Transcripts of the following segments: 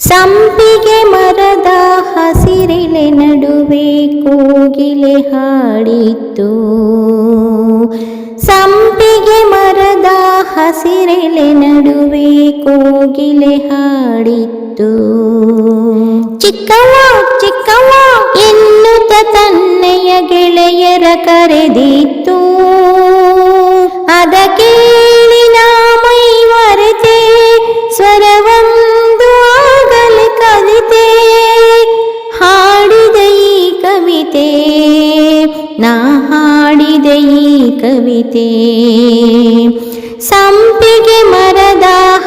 ಸಂಪಿಗೆ ಮರದ ಹಸಿರಿಲೆ ನಡುವೆ ಕೋಗಿಲೆ ಹಾಡಿತ್ತು. ಸಂಪಿಗೆ ಮರದ ಹಸಿರಿಲೆ ನಡುವೆ ಕೋಗಿಲೆ ಹಾಡಿತ್ತು. ಚಿಕ್ಕವ ಚಿಕ್ಕವ ಎನ್ನುತ್ತ ತನ್ನೆಯ ಗೆಳೆಯರ ಕರೆದಿತ್ತು. ಸಂಪಿಗೆ ಮರದ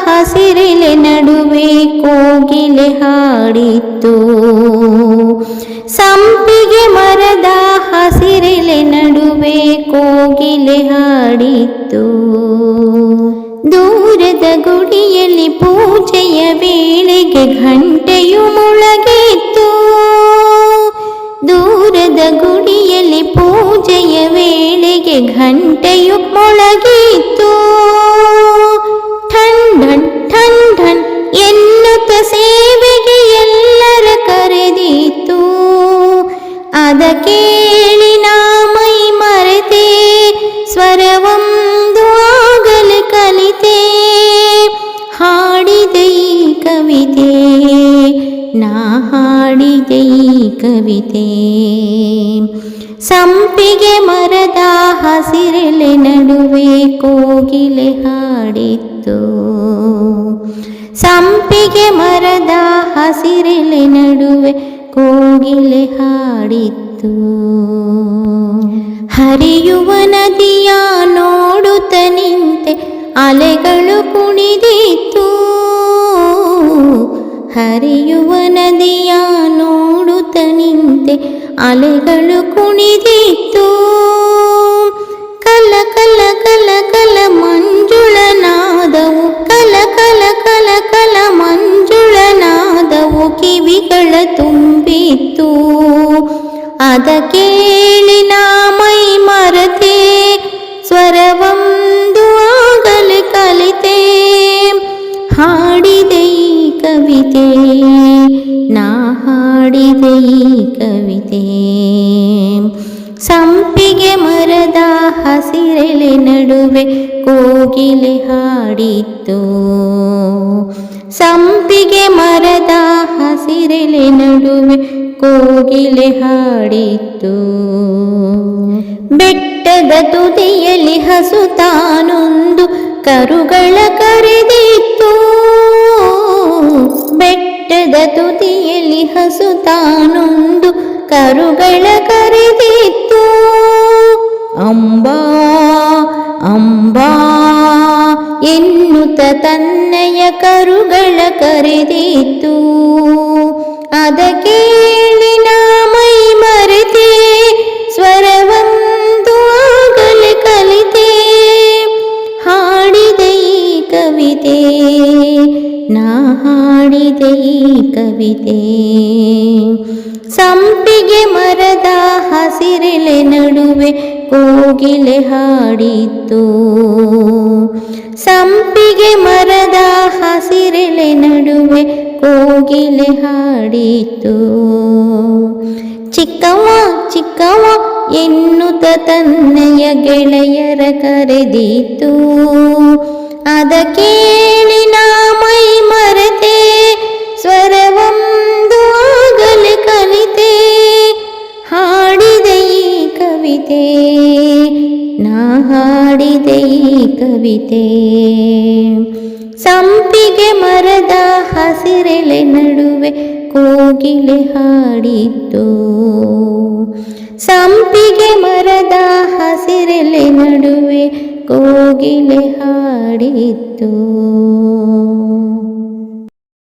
ಹಸಿರಿಲೆ ನಡುವೆ ಕೋಗಿಲೆ ಹಾಡಿತ್ತು. ಸಂಪಿಗೆ ಮರದ ಹಸಿರಿಲೆ ನಡುವೆ ಕೋಗಿಲೆ ಹಾಡಿತ್ತು. ದೂರದ ಗುಡಿಯಲ್ಲಿ ಪೂಜೆಯ ವೇಳೆಗೆ ಘಂಟೆಯು ಮೊಳಗಿತ್ತು. ದೂರದ ಗುಡಿಯಲ್ಲಿ ಪೂಜೆಯ ಮೊಳಗಿತ್ತು ಠನ್ ಢನ್ ಠನ್ ಢನ್ ಎನ್ನುತ್ತ ಸೇವೆಗೆ ಎಲ್ಲರ ಕರೆದಿತ್ತು ಅದ ಹಾಡಿದೆ ಕವಿತೆ. ಸಂಪಿಗೆ ಮರದ ಹಸಿರೆಲೆ ನಡುವೆ ಕೋಗಿಲೆ ಹಾಡಿತ್ತು. ಸಂಪಿಗೆ ಮರದ ಹಸಿರೆಲೆ ನಡುವೆ ಕೋಗಿಲೆ ಹಾಡಿತ್ತು. ಹರಿಯುವ ನದಿಯ ನೋಡುತ್ತ ನಿಂತೆ ಅಲೆಗಳು ಕುಣಿದಿತ್ತು. ಹರಿಯುವ ಅಲೆಗಳು ಕುಣಿದಿತ್ತು ಕಲ ಕಲ ಕಲ ಕಲ ಮಂಜುಳನಾದವು ಕಲ ಕಲ ಕಲ ಕಲ ಮಂಜುಳನಾದವು ಕಿವಿಗಳ ತುಂಬಿತ್ತು ಅದ ಕೇಳಿ ನಾ ಮೈ ಮರತೆ ಸ್ವರವೊಂದು ಆಗಲಿ ಕಲಿತೆ ಹಾಡಿದೆ ಈ ಕವಿತೆ ನಾ ಹಾಡಿದೆ ಈ ಕವಿತೆ ಸಂಪಿಗೆ ಮರದ ಹಸಿರೆಲೆ ನಡುವೆ ಕೋಗಿಲೆ ಹಾಡಿತ್ತು. ಸಂಪಿಗೆ ಮರದ ಹಸಿರೆಲೆ ನಡುವೆ ಕೋಗಿಲೆ ಹಾಡಿತ್ತು. ಬೆಟ್ಟದ ತುದಿಯಲ್ಲಿ ಹಸು ತಾನೊಂದು ಕರುಗಳ ಕರೆದಿತ್ತು. ಬೆಟ್ಟದ ತುದಿಯಲ್ಲಿ ಹಸುತಾನೊಂದು ಕರುಗಳ ಕರೆದಿತ್ತು. ಅಂಬಾ ಅಂಬಾ ಎನ್ನುತ್ತ ತನ್ನಯ ಕರುಗಳ ಕರೆದಿತ್ತು. ಅದ ಕೇಳಿ ಕವಿತೆ. ಸಂಪಿಗೆ ಮರದ ಹಸಿರೆಲೆ ನಡುವೆ ಕೋಗಿಲೆ ಹಾಡಿತ್ತು. ಸಂಪಿಗೆ ಮರದ ಹಸಿರೆಲೆ ನಡುವೆ ಕೋಗಿಲೆ ಹಾಡಿತ್ತು. ಚಿಕ್ಕವ ಚಿಕ್ಕವ ಎನ್ನುತ್ತ ತನ್ನಯ ಗೆಳೆಯರ ಕರೆದಿತ್ತು. ಅದ ಕವಿತೆ, ನಾ ಹಾಡಿದೆ ಈ ಕವಿತೆ. ಸಂಪಿಗೆ ಮರದ ಹಸಿರೆಲೆ ನಡುವೆ ಕೋಗಿಲೆ ಹಾಡಿತ್ತು. ಸಂಪಿಗೆ ಮರದ ಹಸಿರೆಲೆ ನಡುವೆ ಕೋಗಿಲೆ ಹಾಡಿತ್ತು.